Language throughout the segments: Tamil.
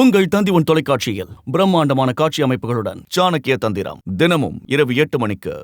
உங்கள் தந்தி உன் தொலைக்காட்சியில் பிரம்மாண்டமான காட்சி அமைப்புகளுடன் சாணக்கிய தந்திரம் தினமும் இரவு எட்டு மணிக்கு.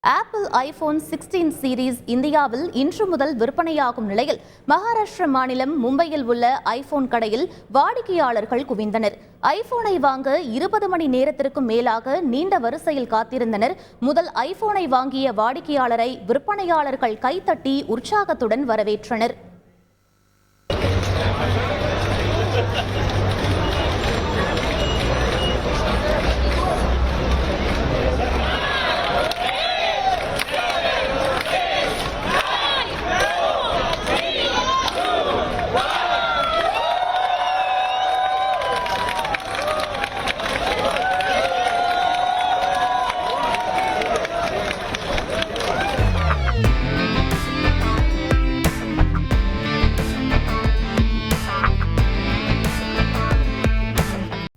ஆப்பிள் ஐபோன் சிக்ஸ்டீன் சீரீஸ் இந்தியாவில் இன்று முதல் விற்பனையாகும் நிலையில் மகாராஷ்டிர மாநிலம் மும்பையில் உள்ள ஐபோன் கடையில் வாடிக்கையாளர்கள் குவிந்தனர். ஐபோனை வாங்க இருபது மணி நேரத்திற்கும் மேலாக நீண்ட வரிசையில் காத்திருந்தனர். முதல் ஐபோனை வாங்கிய வாடிக்கையாளரை விற்பனையாளர்கள் கைத்தட்டி உற்சாகத்துடன் வரவேற்றனர்.